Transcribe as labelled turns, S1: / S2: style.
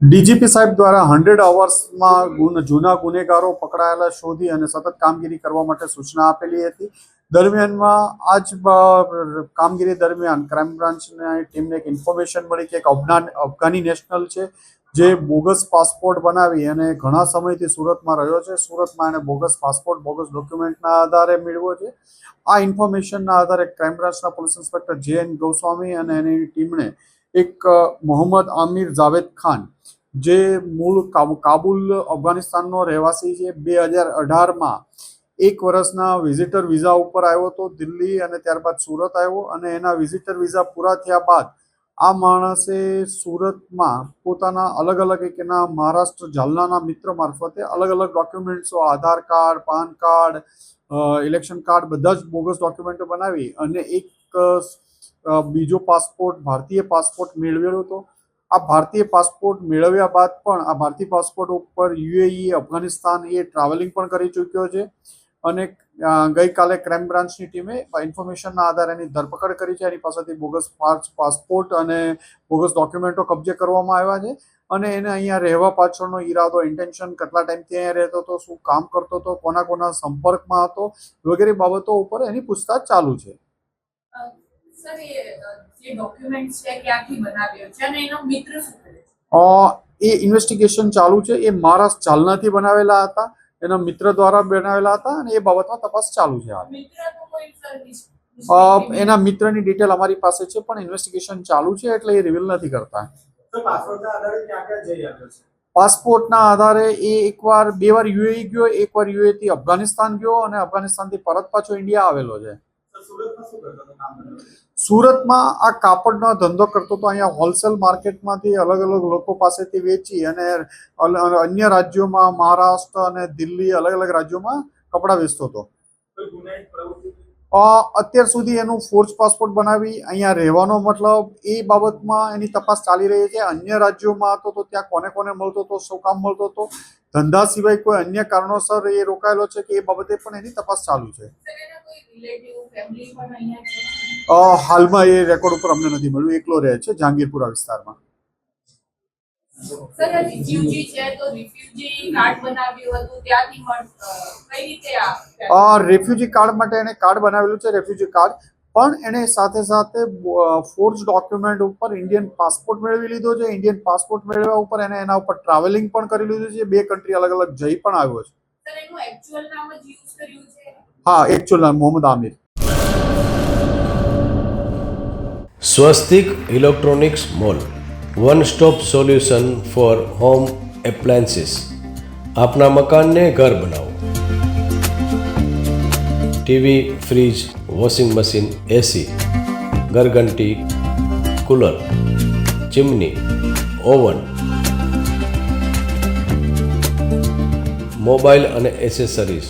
S1: DGP સાહેબ દ્વારા hundred અવર્સમાં જૂના ગુનેગારો પકડાયેલા શોધી અને સતત કામગીરી કરવા માટે સૂચના આપેલી હતી. દરમિયાનમાં આજ કામગીરી દરમિયાન ક્રાઇમ બ્રાન્ચની ટીમને એક ઇન્ફોર્મેશન મળી કે એક અફઘાન, અફઘાની નેશનલ છે, જે બોગસ પાસપોર્ટ બનાવી અને ઘણા સમયથી સુરતમાં રહ્યો છે. સુરતમાં એને બોગસ પાસપોર્ટ, બોગસ ડોક્યુમેન્ટના આધારે મેળવ્યો છે. આ ઇન્ફોર્મેશનના આધારે ક્રાઇમ બ્રાન્ચના police inspector J N Goswami અને એની ટીમણે એક મોહમ્મદ આમિર જાવેદ ખાન, જે મૂળ કાબુ- કાબુલ, અફઘાનિસ્તાનનો રહેવાસી છે. બે હજાર અઢારમાં એક વર્ષના વિઝિટર વિઝા ઉપર આવ્યો હતો, દિલ્હી અને ત્યારબાદ સુરત આવ્યો અને એના વિઝિટર વિઝા પૂરા થયા બાદ આ માણસે સુરતમાં પોતાના અલગ અલગ એક એના મહારાષ્ટ્ર જાલનાના મિત્ર મારફતે અલગ અલગ ડોક્યુમેન્ટ્સો Aadhaar card, PAN card election card, બધા જ બોગસ ડોક્યુમેન્ટો બનાવી અને એક બીજો પાસપોર્ટ, ભારતીય પાસપોર્ટ મેળવેલો હતો. આ ભારતીય પાસપોર્ટ મેળવ્યા બાદ પણ આ ભારતીય પાસપોર્ટ ઉપર યુએઈ, અફઘાનિસ્તાન એ ટ્રાવેલિંગ પણ કરી ચૂક્યો છે અને ગઈકાલે ક્રાઇમ બ્રાન્ચની ટીમે ઇન્ફોર્મેશનના આધારે એની ધરપકડ કરી છે. એની પાસેથી બોગસ પાસ- પાસપોર્ટ અને બોગસ ડોક્યુમેન્ટો કબજે કરવામાં આવ્યા છે અને એને અહીંયા રહેવા પાછળનો ઈરાદો ઇન્ટેન્શન કેટલા ટાઈમથી અહીંયા રહેતો હતો, શું કામ કરતો હતો, કોના કોના સંપર્કમાં હતો વગેરે બાબતો ઉપર એની પૂછતાછ ચાલુ છે.
S2: સર એ અ, જે ડોક્યુમેન્ટ છે ક્યાંથી બનાવ્યો છે અને એનો મિત્ર શું કરે છે?
S1: એ ઇન્વેસ્ટિગેશન ચાલુ છે. એ મારા ચાલનાથી બનાવેલા હતા. એના મિત્ર દ્વારા બનાવેલા હતા અને એ બાબતમાં તપાસ ચાલુ છે એના મિત્રની ડિટેલ અમારી પાસે છે પણ ઇન્વેસ્ટિગેશન ચાલુ છે એટલે એ રિવીલ નથી કરતા.
S3: પાસપોર્ટના આધારે
S1: એ એકવાર બે વાર યુએ ગયો એકવાર યુએથી અફઘાનિસ્તાન ગયો અને અફઘાનિસ્તાનથી પરત પાછો ઇન્ડિયા આવેલો છે.
S3: સુરતમાં શું કરતો હતો? કામ કરતો હતો?
S1: સુરતમાં આ કાપડનો ધંધો કરતો તો અહીંયા હોલસેલ માર્કેટમાંથી અલગ અલગ લોકો પાસેથી વેચી અને અન્ય રાજ્યોમાં મહારાષ્ટ્ર અને દિલ્હી અલગ અલગ રાજ્યોમાં કપડાં વેચતો હતો. અત્યાર સુધી એનું ફોર્જ પાસપોર્ટ બનાવી અહીંયા રહેવાનો મતલબ એ બાબતમાં એની તપાસ ચાલી રહી છે. અન્ય રાજ્યોમાં હતો તો ત્યાં કોને કોને મળતો હતો શું કામ મળતો હતો ધંધા સિવાય કોઈ અન્ય કારણોસર એ રોકાયેલો છે કે એ બાબતે પણ એની તપાસ ચાલુ છે.
S2: એના
S1: હાલમાં એ રેકોર્ડ ઉપર અમને નથી મળ્યું. એકલો રહે છે જહાંગીરપુરા વિસ્તારમાં.
S2: રિફ્યુજી કાર્ડ
S1: માટે એને કાર્ડ બનાવેલું છે રેફ્યુજી કાર્ડ પણ એણે સાથે સાથે ફોર્જ ડોક્યુમેન્ટ ઉપર ઇન્ડિયન પાસપોર્ટ મેળવી લીધો છે. ઇન્ડિયન પાસપોર્ટ મેળવ્યા ઉપર એને એના ઉપર ટ્રાવેલિંગ પણ કરી લીધું છે. બે કન્ટ્રી અલગ અલગ જઈ પણ આવ્યો છે.
S2: સર એનું એકચ્યુઅલ નામ જ યુઝ કર્યું છે
S1: હા એકચ્યુઅલ નામ Mohammad Aamir
S4: Swastik electronics mall one stop solution for home appliances આપના મકાનને ઘર બનાવો TV fridge washing machine AC ઘરઘંટી cooler chimney oven mobile અને એસેસરીઝ